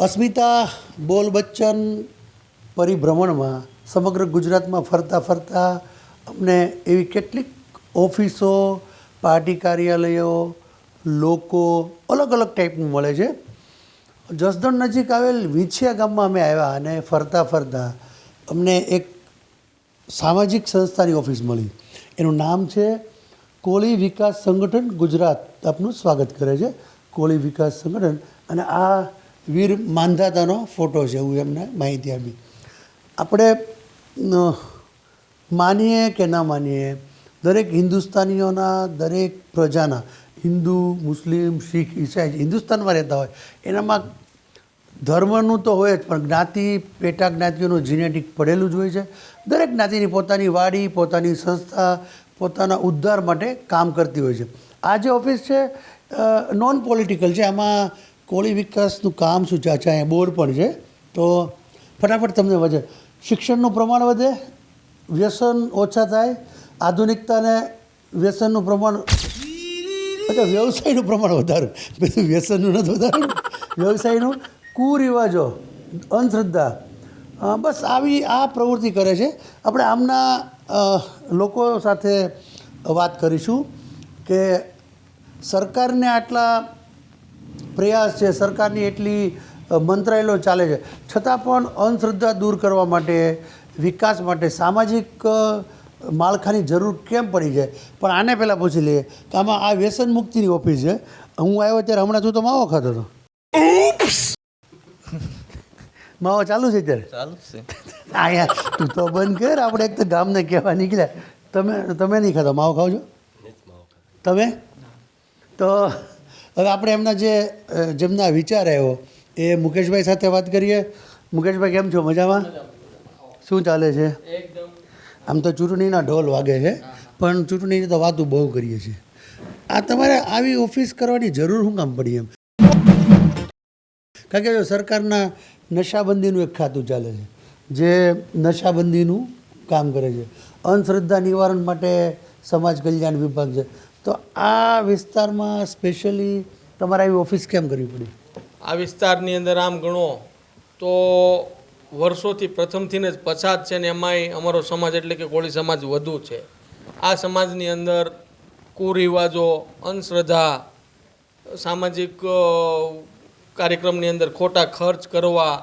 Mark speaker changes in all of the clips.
Speaker 1: અસ્મિતા બોલ બચ્ચન પરિભ્રમણમાં સમગ્ર ગુજરાતમાં ફરતા ફરતા અમને એવી કેટલીક ઓફિસો, પાર્ટી કાર્યાલયો, લોકો અલગ અલગ ટાઈપનું મળે છે. જસદણ નજીક આવેલ વિછિયા ગામમાં અમે આવ્યા અને ફરતા ફરતા અમને એક સામાજિક સંસ્થાની ઓફિસ મળી. એનું નામ છે કોળી વિકાસ સંગઠન ગુજરાત. આપનું સ્વાગત કરે છે કોળી વિકાસ સંગઠન. અને આ વીર માંધાતાનો ફોટો છે, એવું એમને માહિતી આપી. આપણે માનીએ કે ના માનીએ, દરેક હિન્દુસ્તાનીઓના, દરેક પ્રજાના, હિન્દુ, મુસ્લિમ, શીખ, ઈસાઈ હિન્દુસ્તાનમાં રહેતા હોય, એનામાં ધર્મનું તો હોય જ, પણ જ્ઞાતિ, પેટા જ્ઞાતિઓનું જીનેટિક પડેલું જ હોય છે. દરેક જ્ઞાતિની પોતાની વાડી, પોતાની સંસ્થા, પોતાના ઉદ્ધાર માટે કામ કરતી હોય છે. આ જે ઓફિસ છે નોન પોલિટિકલ છે, આમાં કોળી વિકાસનું કામ શું છે? અચ્છા, અહીંયા બોર્ડ પણ છે. તો ફટાફટ તમને વધે. શિક્ષણનું પ્રમાણ વધે, વ્યસન ઓછા થાય આધુનિકતાને વ્યસનનું પ્રમાણ અચ્છા, વ્યવસાયનું પ્રમાણ વધારે. બધું વ્યસનનું નથી વધારે. વ્યવસાયનું કુરિવાજો, અંધશ્રદ્ધા. બસ આવી આ પ્રવૃત્તિ કરે છે. આપણે આમના લોકો સાથે વાત કરીશું કે સરકારને આટલા પ્રયાસ છે સરકારની એટલી મંત્રાલયો ચાલે છે. છતાં પણ અંધશ્રદ્ધા દૂર કરવા માટે વિકાસ માટે સામાજિક માળખાની જરૂર કેમ પડી જાય? પણ આને પહેલાં પૂછી લઈએ કે આમાં આ વ્યસન મુક્તિની ઓફિસ છે. હું આવ્યો ત્યારે હમણાં તું તો માવો ખાતો હતો. માવો ચાલુ છે અત્યારે?
Speaker 2: ચાલુ છે.
Speaker 1: અહીંયા તું તો બંધ કર. આપણે એક તો ગામને કહેવા નીકળ્યા. તમે તમે નહીં ખાતા માવો ખાવ છો? તમે? તો હવે આપણે એમના જે જેમના વિચાર આવ્યો, એ મુકેશભાઈ સાથે વાત કરીએ. મુકેશભાઈ, કેમ છો? મજામાં? શું ચાલે છે? આમ તો ચૂંટણીના ઢોલ વાગે છે, પણ ચૂંટણીની તો વાતો બહુ કરીએ છીએ. આ તમારે આવી ઓફિસ કરવાની જરૂર શું કામ પડી એમ? કારણ કે જો સરકારના નશાબંધીનું એક ખાતું ચાલે છે, જે નશાબંધીનું કામ કરે છે. અંધશ્રદ્ધા નિવારણ માટે સમાજ કલ્યાણ વિભાગ છે. તો આ વિસ્તારમાં સ્પેશિયલી તમારે આવી ઓફિસ કેમ કરવી પડી?
Speaker 2: આ વિસ્તારની અંદર આમ ગણો તો વર્ષોથી પ્રથમથીને જ પછાત છે ને એમાંય અમારો સમાજ એટલે કે કોળી સમાજ વધુ છે. આ સમાજની અંદર કુરિવાજો, અંધશ્રદ્ધા, સામાજિક કાર્યક્રમની અંદર ખોટા ખર્ચ કરવા,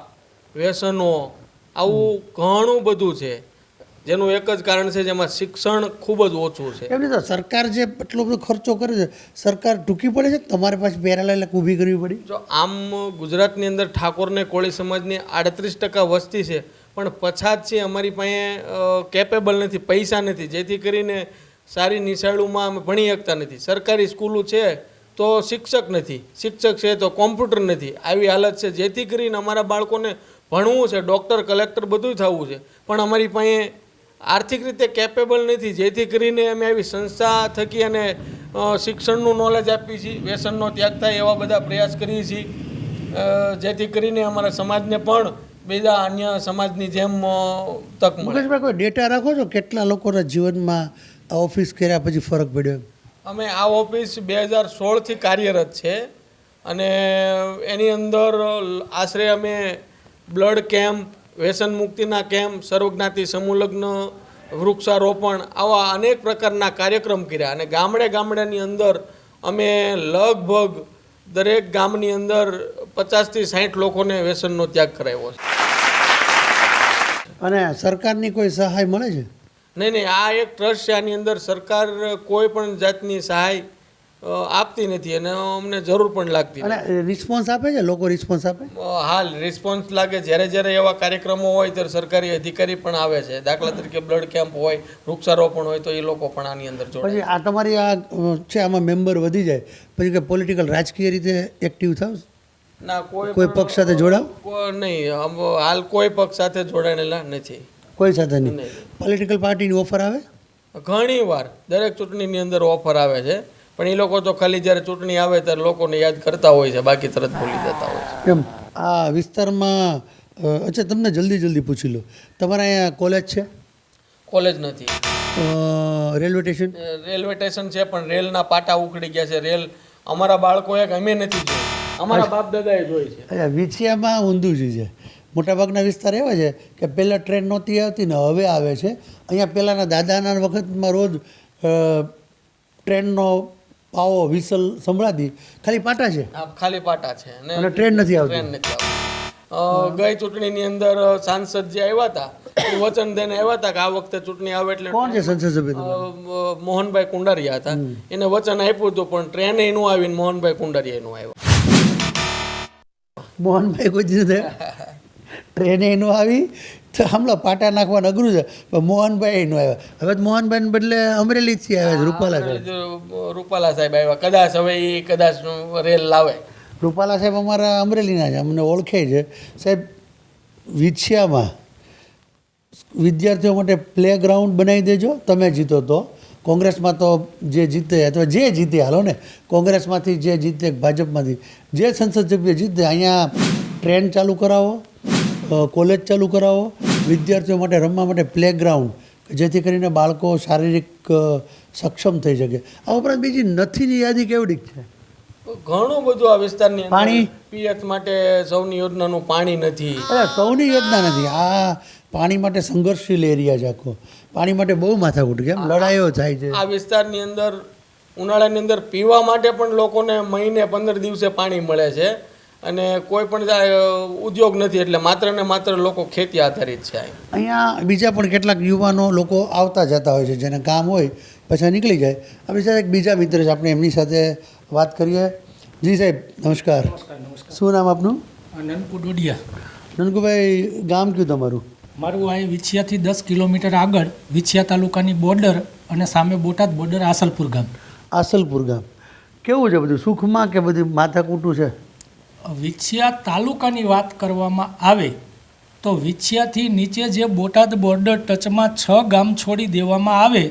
Speaker 2: વ્યસનો, આવું ઘણું બધું છે. જેનું એક જ કારણ છે જેમાં શિક્ષણ ખૂબ જ ઓછું છે.
Speaker 1: એમ તો સરકાર જે એટલો બધો ખર્ચો કરે છે સરકાર ટૂંકી પડે છે તમારે પાસે પેરાલાલ ઊભી કરવી પડી?
Speaker 2: જો આમ ગુજરાતની અંદર ઠાકોરને કોળી સમાજની આડત્રીસ ટકા વસ્તી છે પણ પછાત છે અમારી પાસે કેપેબલ નથી પૈસા નથી જેથી કરીને સારી નિશાળોમાં અમે ભણી શકતા નથી. સરકારી સ્કૂલો છે તો શિક્ષક નથી શિક્ષક છે તો કોમ્પ્યુટર નથી આવી હાલત છે. જેથી કરીને અમારા બાળકોને ભણવું છે ડૉક્ટર કલેક્ટર બધું થવું છે. પણ અમારી પાસે આર્થિક રીતે કેપેબલ નથી. જેથી કરીને અમે આવી સંસ્થા થકી અને શિક્ષણનું નોલેજ આપીએ છીએ વ્યસનનો ત્યાગ થાય એવા બધા પ્રયાસ કરીએ છીએ. જેથી કરીને અમારા સમાજને પણ બીજા અન્ય સમાજની જેમ તક મળે.
Speaker 1: કોઈ ડેટા રાખો છો? કેટલા લોકોના જીવનમાં આ ઓફિસ કર્યા પછી ફરક પડ્યો
Speaker 2: અમે આ ઓફિસ બે હજાર સોળથી કાર્યરત છે અને એની અંદર આશરે અમે બ્લડ કેમ્પ વ્યસન મુક્તિના કેમ્પ સર્વજ્ઞાતિ સમૂહલગ્ન વૃક્ષારોપણ આવા અનેક પ્રકારના કાર્યક્રમ કર્યા. અને ગામડે ગામડાની અંદર અમે લગભગ દરેક ગામની અંદર પચાસથી સાઠ લોકોને વ્યસનનો ત્યાગ કરાવ્યો છે.
Speaker 1: અને સરકારની કોઈ સહાય મળે છે?
Speaker 2: નહીં નહીં આ એક ટ્રસ્ટ છે આની અંદર સરકાર કોઈ પણ જાતની સહાય આપતી નથી અને અમને જરૂર પણ લાગતી.
Speaker 1: અને રિસ્પોન્સ આપે છે? લોકો રિસ્પોન્સ આપે?
Speaker 2: હાલ રિસ્પોન્સ લાગે જ્યારે જ્યારે એવા કાર્યક્રમો હોય ત્યારે સરકારી અધિકારી પણ આવે છે. દાખલા તરીકે બ્લડ કેમ્પ હોય વૃક્ષારોપણ હોય તો એ લોકો પણ આની અંદર જોડાય
Speaker 1: પછી આ તમારી આ છે આમાં મેમ્બર વધી જાય. પછી કે પોલિટિકલ રાજકીય રીતે એક્ટિવ થાવ?
Speaker 2: ના કોઈ
Speaker 1: કોઈ પક્ષ સાથે જોડાવ?
Speaker 2: નહીં. હાલ કોઈ પક્ષ સાથે જોડાયેલા નથી.
Speaker 1: કોઈ સાથે નહીં. પોલિટિકલ પાર્ટીની ઓફર આવે?
Speaker 2: ઘણી વાર દરેક ચૂંટણીની અંદર ઓફર આવે છે. પણ એ લોકો તો ખાલી જ્યારે ચૂંટણી આવે ત્યારે લોકોને યાદ કરતા હોય છે બાકી તરત ભૂલી જતા હોય છે.
Speaker 1: એમ આ વિસ્તારમાં અચ્છા તમને જલ્દી જલ્દી પૂછી લો. તમારા અહીંયા કોલેજ છે?
Speaker 2: કોલેજ નથી.
Speaker 1: Railway station?
Speaker 2: રેલવે સ્ટેશન છે પણ રેલના પાટા ઉખડી ગયા છે. રેલ અમારા બાળકોએ અમે નથી જોઈ. અમારા બાપ દાદાએ જોઈ છે.
Speaker 1: અચ્છા વિછિયામાં ઊંધું જ છે. મોટાભાગના વિસ્તાર એવા છે કે પહેલાં ટ્રેન નહોતી આવતી ને હવે આવે છે. અહીંયા પહેલાંના દાદાના વખતમાં રોજ ટ્રેનનો પાવો વિસલ સંભળાતી. ખાલી પાટા છે?
Speaker 2: આ ખાલી પાટા છે.
Speaker 1: અને ટ્રેન નથી આવતી.
Speaker 2: ટ્રેન નથી આવતી. ગઈ ચૂંટણીની અંદર સાંસદ જે આવ્યા હતા એ વચન દઈને આવ્યા હતા કે આ વખતે ચૂંટણી આવે એટલે
Speaker 1: કોણ છે સંસદ સભ્ય
Speaker 2: મોહનભાઈ કુંડારિયા હતા. એને વચન આપ્યું હતું પણ ટ્રેન એનું આવીને મોહનભાઈ કુંડારિયા એનું આવ્યો.
Speaker 1: મોહનભાઈ કોઈ દીધું ટ્રેને એનું આવી તો હમણાં પાટા નાખવાનું અઘરું છે. પણ મોહનભાઈ નો આવ્યા. હવે તો મોહનભાઈને બદલે અમરેલીથી આવ્યા છે રૂપાલા સાહેબ.
Speaker 2: રૂપાલા સાહેબ આવ્યા. કદાચ હવે એ કદાચ રેલ લાવે.
Speaker 1: રૂપાલા સાહેબ અમારા અમરેલીના છે અમને ઓળખે છે. સાહેબ વિછિયામાં વિદ્યાર્થીઓ માટે પ્લે ગ્રાઉન્ડ બનાવી દેજો તમે જીતો તો. કોંગ્રેસમાં તો જે જીતે અથવા જે જીતે હાલો ને. કોંગ્રેસમાંથી જે જીતે ભાજપમાંથી. જે સંસદ સભ્ય જીતે અહીંયા ટ્રેન ચાલુ કરાવો. કોલેજ ચાલુ કરાવો વિદ્યાર્થીઓ માટે રમવા માટે પ્લેગ્રાઉન્ડ જેથી કરીને બાળકો શારીરિક સક્ષમ થઈ શકે. આ ઉપરાંત બીજી નથીની યાદી કેવડી છે?
Speaker 2: ઘણું બધું આ વિસ્તારની
Speaker 1: પાણી?
Speaker 2: પિયત માટે સૌની યોજનાનું પાણી નથી.
Speaker 1: અરે સૌની યોજના નથી. આ પાણી માટે સંઘર્ષશીલ એરિયા છે આખો. પાણી માટે બહુ માથાકૂટ કેમ? લડાઈઓ થાય છે.
Speaker 2: આ વિસ્તારની અંદર ઉનાળાની અંદર પીવા માટે પણ લોકોને મહિને પંદર દિવસે પાણી મળે છે. અને કોઈ પણ ઉદ્યોગ નથી એટલે માત્ર ને માત્ર લોકો ખેતી આધારિત છે
Speaker 1: અહીંયા બીજા પણ કેટલાક યુવાનો લોકો આવતા જતા હોય છે જેને કામ હોય પછી નીકળી જાય. આપણી સાથે એક બીજા મિત્ર છે આપણે એમની સાથે વાત કરીએ. જી સાહેબ નમસ્કાર. શું નામ આપનું?
Speaker 3: નનકુ ડોડિયા.
Speaker 1: નનકુભાઈ ગામ કયું તમારું?
Speaker 3: મારું અહીં વિછિયાથી દસ કિલોમીટર આગળ વિછિયા તાલુકાની બોર્ડર અને સામે બોટાદ બોર્ડર આસલપુર ગામ.
Speaker 1: આસલપુર ગામ. કેવું છે બધું? સુખમાં કે બધું માથાકૂટું છે?
Speaker 3: વિછિયા તાલુકાની વાત કરવામાં આવે તો વિછિયાથી નીચે જે બોટાદ બોર્ડર ટચમાં છ ગામ છોડી દેવામાં આવે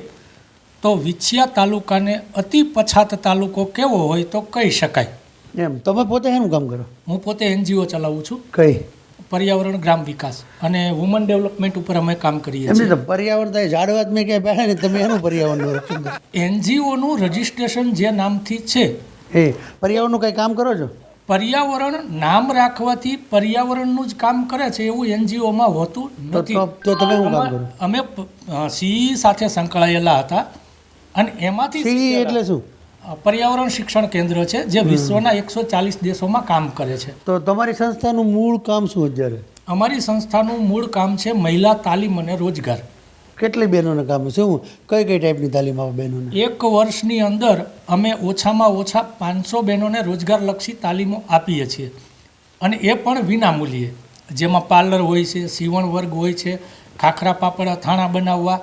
Speaker 3: તો વિછિયા તાલુકાને અતિ પછાત તાલુકો કેવો હોય તો કહી શકાય.
Speaker 1: એમ તમે પોતે એનું કામ કરો?
Speaker 3: હું પોતે એનજીઓ ચલાવું છું.
Speaker 1: કઈ?
Speaker 3: પર્યાવરણ ગ્રામ વિકાસ અને વુમન ડેવલપમેન્ટ ઉપર અમે કામ કરીએ છીએ.
Speaker 1: પર્યાવરણ થાય ઝાડવાત મેં ક્યાંય બેઠા ને તમે એનું પર્યાવરણનું રક્ષણ કરો?
Speaker 3: એનજીઓનું રજિસ્ટ્રેશન જે નામથી છે
Speaker 1: એ પર્યાવરણનું કંઈ કામ કરો છો?
Speaker 3: પર્યાવરણ નામ રાખવાથી પર્યાવરણનું જ કામ કરે છે એવું એનજીઓમાં હોતું નથી.
Speaker 1: તો- તમે શું કામ કરો
Speaker 3: અમે સીઈ સાથે સંકળાયેલા હતા અને એમાંથી
Speaker 1: એટલે શું?
Speaker 3: પર્યાવરણ શિક્ષણ કેન્દ્ર છે જે વિશ્વના એકસો ચાલીસ દેશોમાં કામ કરે છે.
Speaker 1: તો તમારી સંસ્થાનું મૂળ કામ શું અત્યારે?
Speaker 3: અમારી સંસ્થાનું મૂળ કામ છે મહિલા તાલીમ અને રોજગાર.
Speaker 1: કેટલી બહેનોને કામ છે શું? કઈ કઈ ટાઈપની તાલીમ આપો બહેનોને?
Speaker 3: એક વર્ષની અંદર અમે ઓછામાં ઓછા પાંચસો બહેનોને રોજગારલક્ષી તાલીમો આપીએ છીએ. અને એ પણ વિનામૂલ્યે. જેમાં પાર્લર હોય છે સીવણ વર્ગ હોય છે ખાખરા પાપડ અથાણા બનાવવા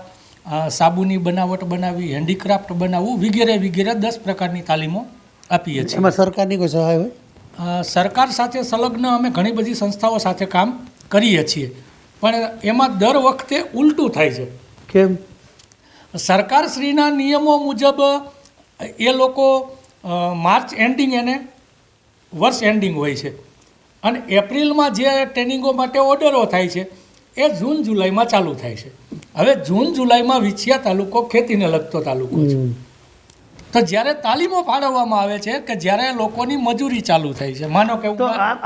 Speaker 3: સાબુની બનાવટ બનાવવી હેન્ડીક્રાફ્ટ બનાવવું વગેરે વગેરે દસ પ્રકારની તાલીમો આપીએ છીએ.
Speaker 1: એમાં સરકારની કોઈ સહાય હોય?
Speaker 3: સરકાર સાથે સંલગ્ન અમે ઘણી બધી સંસ્થાઓ સાથે કામ કરીએ છીએ. પણ એમાં દર વખતે ઉલટું થાય છે.
Speaker 1: કેમ?
Speaker 3: સરકારશ્રીના નિયમો મુજબ એ લોકો માર્ચ એન્ડિંગ એને વર્ષ એન્ડિંગ હોય છે. અને એપ્રિલમાં જે ટ્રેનિંગો માટે ઓર્ડરો થાય છે એ જૂન જુલાઈમાં ચાલુ થાય છે. હવે જૂન જુલાઈમાં વિછિયા તાલુકો ખેતીને લગતો તાલુકો છે. તો જ્યારે તાલીમો ફાળવવામાં આવે છે કે જ્યારે લોકોની મજૂરી ચાલુ થાય છે માનો કે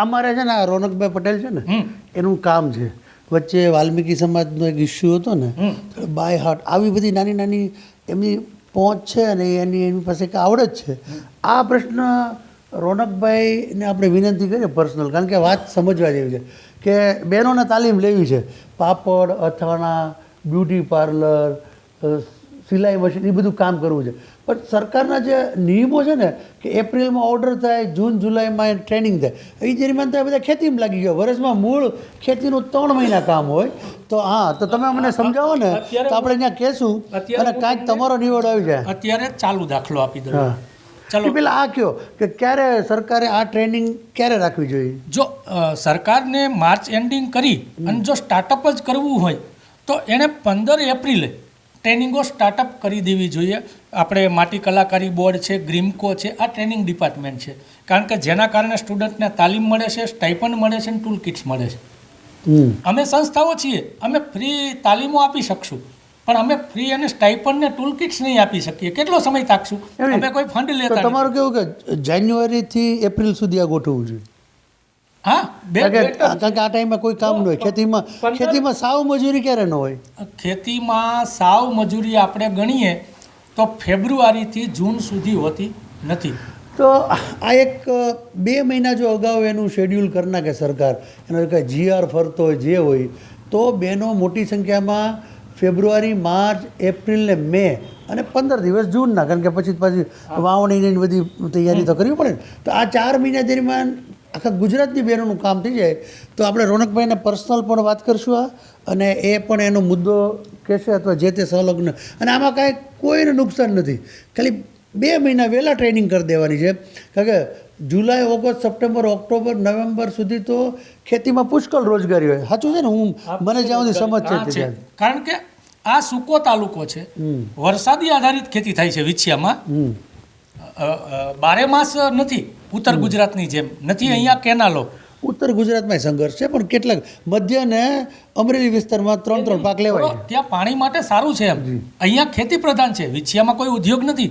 Speaker 1: અમારે છે ને રોનકભાઈ પટેલ છે ને એનું કામ છે. વચ્ચે વાલ્મીકી સમાજનો એક ઇસ્યુ હતો ને બાય હાર્ટ આવી બધી નાની નાની એમની પહોંચ છે અને એની એની પાસે એક આવડત છે. આ પ્રશ્ન રોનકભાઈને આપણે વિનંતી કરીએ પર્સનલ કારણ કે વાત સમજવા જેવી છે કે બહેનોને તાલીમ લેવી છે. પાપડ અથાણા બ્યુટી પાર્લર સિલાઈ મશીન એ બધું કામ કરવું છે. પણ સરકારના જે નિયમો છે ને કે એપ્રિલમાં ઓર્ડર થાય જૂન જુલાઈમાં ટ્રેનિંગ થાય એ દરમિયાન તો બધા ખેતીમાં લાગી ગયો. વર્ષમાં મૂળ ખેતીનું ત્રણ મહિના કામ હોય તો હા તો તમે મને સમજાવો ને તો આપણે અહીંયા કહેશું અને કાંઈક તમારો નિવડ આવી જાય.
Speaker 3: અત્યારે ચાલુ દાખલો આપી દઉં.
Speaker 1: હા.
Speaker 3: ચલો.
Speaker 1: એ પેલા આ કયો કે ક્યારે સરકારે આ ટ્રેનિંગ ક્યારે રાખવી જોઈએ?
Speaker 3: જો સરકારને માર્ચ એન્ડિંગ કરી અને જો સ્ટાર્ટઅપ જ કરવું હોય તો એણે પંદર એપ્રિલે ટ્રેનિંગો સ્ટાર્ટઅપ કરી દેવી જોઈએ. આપણે માટી કલાકારી બોર્ડ છે ગ્રીમકો છે આ ટ્રેનિંગ ડિપાર્ટમેન્ટ છે. કારણ કે જેના કારણે સ્ટુડન્ટને તાલીમ મળે છે સ્ટાઇપન્ડ મળે છે અને ટૂલ કિટ્સ મળે છે. અમે સંસ્થાઓ છીએ. અમે ફ્રી તાલીમો આપી શકશું. પણ અમે ફ્રી અને સ્ટાઇપન ને ટૂલ કિટ્સ નહીં આપી શકીએ. કેટલો સમય તાકશું અમે કોઈ ફંડ લેતા
Speaker 1: તમારું કેવું કે જાન્યુઆરીથી એપ્રિલ સુધી આ ગોઠવવું જોઈએ?
Speaker 3: હા
Speaker 1: કારણ કે આ ટાઈમે કોઈ કામ ન હોય. ખેતીમાં ખેતીમાં સાવ મજૂરી ક્યારે ન હોય?
Speaker 3: ખેતીમાં સાવ મજૂરી આપણે ગણીએ તો ફેબ્રુઆરીથી જૂન સુધી હોતી નથી.
Speaker 1: તો આ એક બે મહિના જો અગાઉ એનું શેડ્યુલ કરી નાખે સરકાર એનો કંઈ જીઆર ફરતો હોય જે હોય તો બેનો મોટી સંખ્યામાં ફેબ્રુઆરી માર્ચ એપ્રિલ ને મે અને પંદર દિવસ જૂનના. કારણ કે પછી પછી વાવણીની બધી તૈયારી તો કરવી પડે ને. તો આ ચાર મહિના દરમિયાન આખા ગુજરાતની બહેનોનું કામ થઈ જાય તો આપણે રોનકભાઈને પર્સનલ પણ વાત કરશું આ અને એ પણ એનો મુદ્દો કહેશે અથવા જે તે સંલગ્ન. અને આમાં કાંઈ કોઈને નુકસાન નથી. ખાલી બે મહિના વહેલા ટ્રેનિંગ કરી દેવાની છે. કારણ કે July August September October November સુધી તો ખેતીમાં પુષ્કળ રોજગારી હોય. સાચું છે ને? હું મને જ્યાં સુધી સમજ છે.
Speaker 3: કારણ કે આ સુકો તાલુકો છે. વરસાદી આધારિત ખેતી થાય છે વિછિયામાં. બારે માસ નથી ઉત્તર ગુજરાતની જેમ. નથી અહીંયા કેનાલો.
Speaker 1: ઉત્તર ગુજરાતમાં સંઘર્ષ છે પણ કેટલાક મધ્ય ને અમરેલી વિસ્તારમાં ત્રણ ત્રણ પાક લેવાય
Speaker 3: ત્યાં પાણી માટે સારું છે એમ. અહીંયા ખેતી પ્રધાન છે. વિછિયામાં કોઈ ઉદ્યોગ નથી.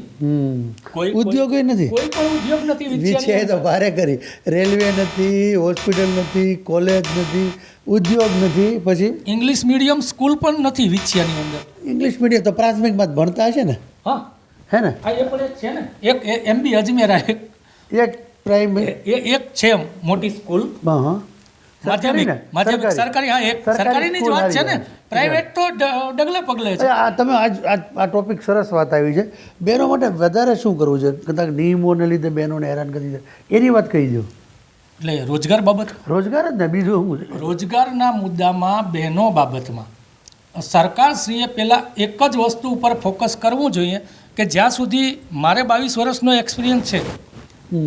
Speaker 3: કોઈ
Speaker 1: ઉદ્યોગ નથી.
Speaker 3: કોઈ પણ ઉદ્યોગ નથી
Speaker 1: વિછે તો ભારે કરી. રેલવે નથી હોસ્પિટલ નથી કોલેજ નથી ઉદ્યોગ નથી. પછી?
Speaker 3: ઇંગ્લિશ મીડિયમ સ્કૂલ પણ નથી વિછિયાની અંદર.
Speaker 1: ઇંગ્લિશ મીડિયમ તો પ્રાથમિકમાં જ ભણતા હશે ને?
Speaker 3: હા.
Speaker 1: હે ને?
Speaker 3: આ એક છે ને. એક એમબી અજમેરા એક.
Speaker 1: એક પ્રાઇમ
Speaker 3: એ એક છે મોટી સ્કૂલ.
Speaker 1: હા
Speaker 3: માધ્યમિક માધ્યમિક
Speaker 1: સરકારી.
Speaker 3: હા એક. સરકારીની જ વાત છે ને. પ્રાઇવેટ તો ડગલે પગલે છે.
Speaker 1: આ તમે આજ આ ટોપિક સરસ વાત આવી છે. બહેનો માટે વધારે શું કરવું છે? કદાચ નિયમોને લીધે બહેનોને હેરાન કરી દે. એની વાત કહી દો.
Speaker 3: એટલે રોજગાર બાબત?
Speaker 1: રોજગાર જ ને? બીજું છે?
Speaker 3: રોજગારના મુદ્દામાં બહેનો બાબતમાં. સરકારશ્રીએ પહેલાં એક જ વસ્તુ ઉપર ફોકસ કરવું જોઈએ. કે જ્યાં સુધી મારે બાવીસ વર્ષનો એક્સપિરિયન્સ છે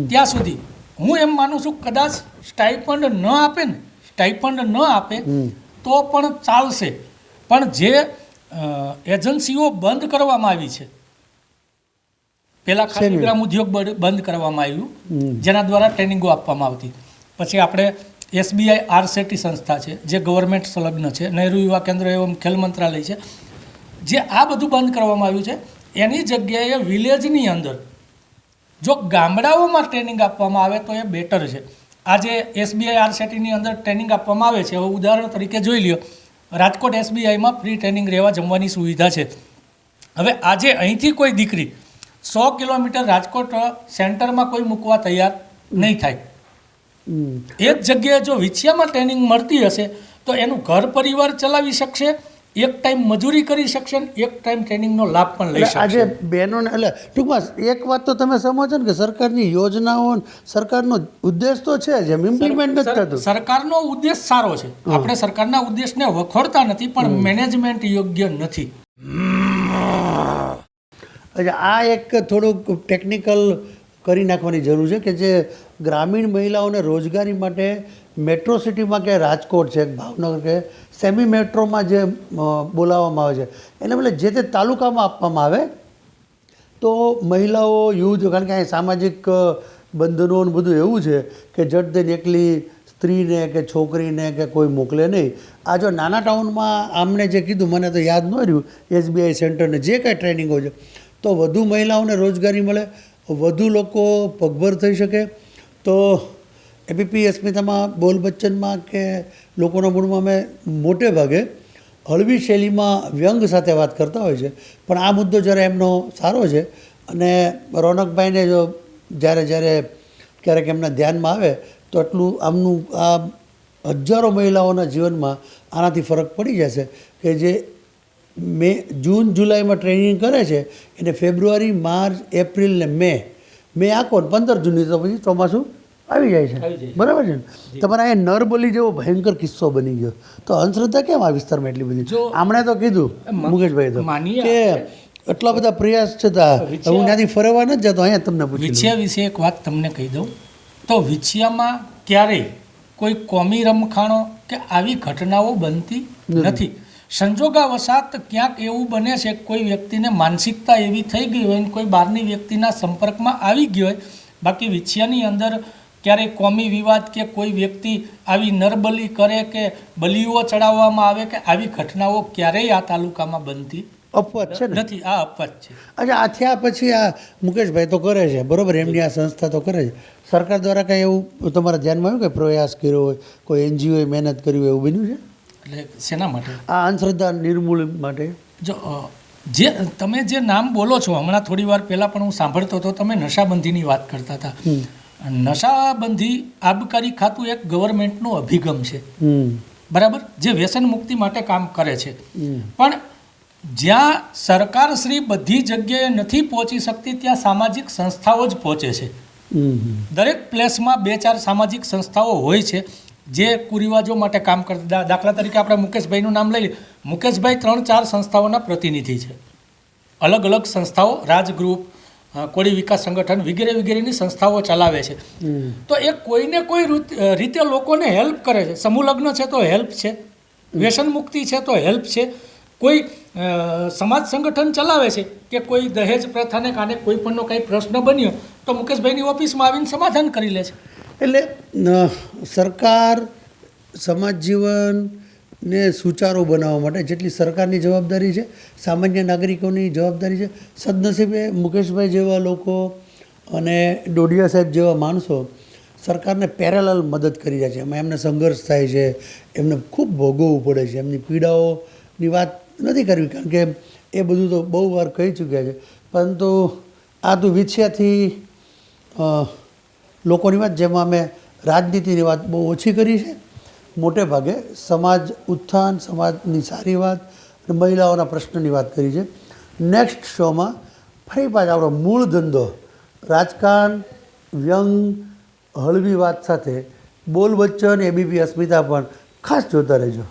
Speaker 3: ત્યાં સુધી હું એમ માનું છું કદાચ સ્ટાઇપન્ડ ન આપે ને સ્ટાઇપન્ડ ન આપે તો પણ ચાલશે. પણ જે એજન્સીઓ બંધ કરવામાં આવી છે પહેલાં
Speaker 1: શેની?
Speaker 3: ગ્રામ ઉદ્યોગ બંધ કરવામાં આવ્યું જેના દ્વારા ટ્રેનિંગો આપવામાં આવતી. પછી આપણે એસબીઆઈ આરસેટી સંસ્થા છે જે ગવર્મેન્ટ સંલગ્ન છે નહેરુ યુવા કેન્દ્ર એવં ખેલ મંત્રાલય છે જે આ બધું બંધ કરવામાં આવ્યું છે. એની જગ્યાએ વિલેજની અંદર જો ગામડાઓમાં ટ્રેનિંગ આપવામાં આવે તો એ બેટર છે. આજે એસબીઆઈ આરસેટીની અંદર ટ્રેનિંગ આપવામાં આવે છે. હવે ઉદાહરણ તરીકે જોઈ લ્યો. રાજકોટ એસબીઆઈમાં ફ્રી ટ્રેનિંગ રહેવા જમવાની સુવિધા છે. હવે આજે અહીંથી કોઈ દીકરી સો કિલોમીટર રાજકોટ સેન્ટરમાં કોઈ મૂકવા તૈયાર નહીં થાય. એ જ જગ્યાએ જો વિછિયામાં ટ્રેનિંગ મળતી હશે તો એનું ઘર પરિવાર ચલાવી શકશે. એક ટાઈમ મજૂરી કરી શકશે ને એક ટાઈમ ટ્રેનિંગનો લાભ પણ લઈ
Speaker 1: શકશે. આજે બહેનોને એટલે ટૂંકમાં એક વાત તો તમે સમજો ને કે સરકારની યોજનાઓ સરકારનો ઉદ્દેશ તો છે જ એમ ઇમ્પ્લિમેન્ટ નથી થતું.
Speaker 3: સરકારનો ઉદ્દેશ સારો છે. આપણે સરકારના ઉદ્દેશને વખોડતા નથી પણ મેનેજમેન્ટ યોગ્ય નથી.
Speaker 1: અચ્છા આ એક થોડુંક ટેકનિકલ કરી નાખવાની જરૂર છે કે જે ગ્રામીણ મહિલાઓને રોજગારી માટે મેટ્રો સિટીમાં કે રાજકોટ છે, ભાવનગર કે સેમી મેટ્રોમાં જે બોલાવવામાં આવે છે, એને બદલે જે તે તાલુકામાં આપવામાં આવે, તો મહિલાઓ, યુથ, કારણ કે અહીં સામાજિક બંધનો બધું એવું છે કે જટ દઈને એકલી સ્ત્રીને કે છોકરીને કે કોઈ મોકલે નહીં. આ જો નાના ટાઉનમાં આમણે જે કીધું, મને તો યાદ ન રહ્યું, એસબીઆઈ સેન્ટરને જે કાંઈ ટ્રેનિંગો છે, તો વધુ મહિલાઓને રોજગારી મળે, વધુ લોકો પગભર થઈ શકે, તો એબીપી અસ્મિતામાં બોલ બચ્ચનમાં કે લોકોના મૂળમાં અમે મોટે ભાગે હળવી શૈલીમાં વ્યંગ સાથે વાત કરતા હોય છે. પણ આ મુદ્દો જ્યારે એમનો સારો છે અને રોનકભાઈને જો જ્યારે જ્યારે ક્યારેક એમના ધ્યાનમાં આવે તો એટલું આમનું આ હજારો મહિલાઓના જીવનમાં આનાથી ફરક પડી જશે કે જે મે જૂન જુલાઈમાં ટ્રેનિંગ કરે છે એને ફેબ્રુઆરી, માર્ચ, એપ્રિલ ને મે. મે ને પંદર જૂનની તો પછી ચોમાસું આવી જાય છે. બરાબર છે તમારે અહીંયા નરબલી જેવો ભયંકર કિસ્સો બની ગયો. તો અંધશ્રદ્ધા કેમ આ વિસ્તારમાં એટલી બધી? આમણે તો કીધું મુકેશભાઈ તો કે એટલા બધા પ્રયાસ છતાં હું ત્યાંથી ફરવા નથી જતો અહીંયા તમને પૂછી
Speaker 3: વિછિયા વિશે એક વાત તમને કહી દઉં. તો વિછિયામાં ક્યારેય કોઈ કોમી રમખાણો કે આવી ઘટનાઓ બનતી નથી. સંજોગાવસાત ક્યાંક એવું બને છે કોઈ વ્યક્તિને માનસિકતા એવી થઈ ગઈ હોય કોઈ બહારની વ્યક્તિના સંપર્કમાં આવી ગયો હોય બાકી વિછિયાની અંદર ક્યારેય કોમી વિવાદ કે કોઈ વ્યક્તિ આવી નરબલી કરે કે બલીઓ ચડાવવામાં આવે કે આવી ઘટનાઓ ક્યારેય આ તાલુકામાં બનતી
Speaker 1: અપવાદ છે
Speaker 3: નથી. આ અપવાદ છે.
Speaker 1: અચ્છા આ થયા પછી આ મુકેશભાઈ તો કરે છે બરોબર? એમની આ સંસ્થા તો કરે છે. સરકાર દ્વારા કંઈ એવું તમારા ધ્યાનમાં આવ્યું કે પ્રયાસ કર્યો હોય કોઈ એનજીઓએ મહેનત કરી હોય એવું બન્યું છે?
Speaker 3: એટલે શેના માટે?
Speaker 1: આ અંધશ્રદ્ધા નિર્મૂલન માટે.
Speaker 3: જો જે તમે જે નામ બોલો છો હમણાં થોડી વાર પહેલાં પણ હું સાંભળતો હતો તમે નશાબંધીની વાત કરતા હતા. નશાબંધી આબકારી ખાતું એક ગવર્મેન્ટનો અભિગમ છે. બરાબર? જે વ્યસન મુક્તિ માટે કામ કરે છે. પણ જ્યાં સરકારશ્રી બધી જગ્યાએ નથી પહોંચી શકતી ત્યાં સામાજિક સંસ્થાઓ જ પહોંચે છે. દરેક પ્લેસમાં બે ચાર સામાજિક સંસ્થાઓ હોય છે જે કુરિવાજો માટે કામ કરતા દાખલા તરીકે આપણે મુકેશભાઈનું નામ લઈએ. મુકેશભાઈ ત્રણ ચાર સંસ્થાઓના પ્રતિનિધિ છે. અલગ અલગ સંસ્થાઓ રાજ ગ્રુપ કોળી વિકાસ સંગઠન વગેરે વગેરેની સંસ્થાઓ ચલાવે છે. તો એ કોઈને કોઈ રૂત- લોકોને હેલ્પ કરે છે. સમૂહ લગ્ન છે તો હેલ્પ છે. વ્યસન મુક્તિ છે તો હેલ્પ છે. કોઈ સમાજ સંગઠન ચલાવે છે કે કોઈ દહેજ પ્રથાને કારણે કોઈ પણનો કંઈ પ્રશ્ન બન્યો તો મુકેશભાઈની ઓફિસમાં આવીને સમાધાન કરી લે છે.
Speaker 1: એટલે સરકાર સમાજ જીવનને સુચારો બનાવવા માટે જેટલી સરકારની જવાબદારી છે, સામાન્ય નાગરિકોની જવાબદારી છે. સદનસીબે મુકેશભાઈ જેવા લોકો અને ડોડિયા સાહેબ જેવા માણસો સરકારને પેરેલલ મદદ કરી રહ્યા છે. એમાં એમને સંઘર્ષ થાય છે, એમને ખૂબ ભોગવવું પડે છે. એમની પીડાઓની વાત નથી કરવી, કારણ કે એ બધું તો બહુ વાર કહી ચૂક્યા છે. પરંતુ આ તો વિછ્યાથી લોકોની વાત, જેમાં અમે રાજનીતિની વાત બહુ ઓછી કરી છે. મોટે ભાગે સમાજ ઉત્થાન, સમાજની સારી વાત અને મહિલાઓના પ્રશ્નની વાત કરી છે. નેક્સ્ટ શોમાં ફરી પાછા આપણો મૂળ ધંધો રાજકારણ વ્યંગ, હળવી વાત સાથે બોલ બચ્ચન એબીપી અસ્મિતા પણ ખાસ જોતા રહેજો.